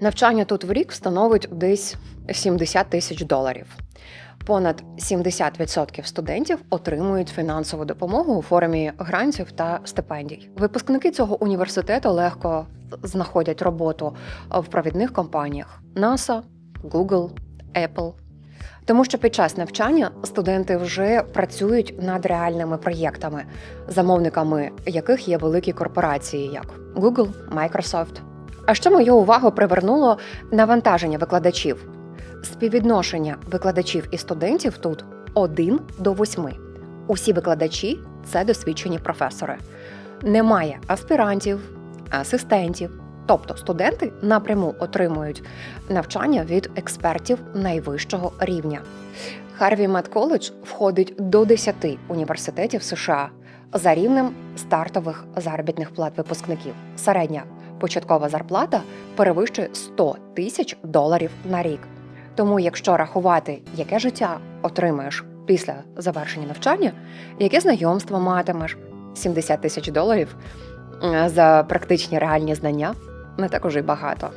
Навчання тут в рік становить десь 70 тисяч доларів. Понад 70% студентів отримують фінансову допомогу у формі грантів та стипендій. Випускники цього університету легко знаходять роботу в провідних компаніях NASA, Google, Apple. Тому що під час навчання студенти вже працюють над реальними проєктами, замовниками яких є великі корпорації, як Google, Microsoft. А ще мою увагу привернуло навантаження викладачів. Співвідношення викладачів і студентів тут 1 до 8. Усі викладачі це досвідчені професори. Немає аспірантів, асистентів. Тобто студенти напряму отримують навчання від експертів найвищого рівня. Харві Мед Коледж входить до 10 університетів США за рівнем стартових заробітних плат випускників. Середня початкова зарплата перевищує 100 тисяч доларів на рік. Тому, якщо рахувати, яке життя отримаєш після завершення навчання, яке знайомство матимеш, 70 тисяч доларів е, за практичні реальні знання не так уже й багато.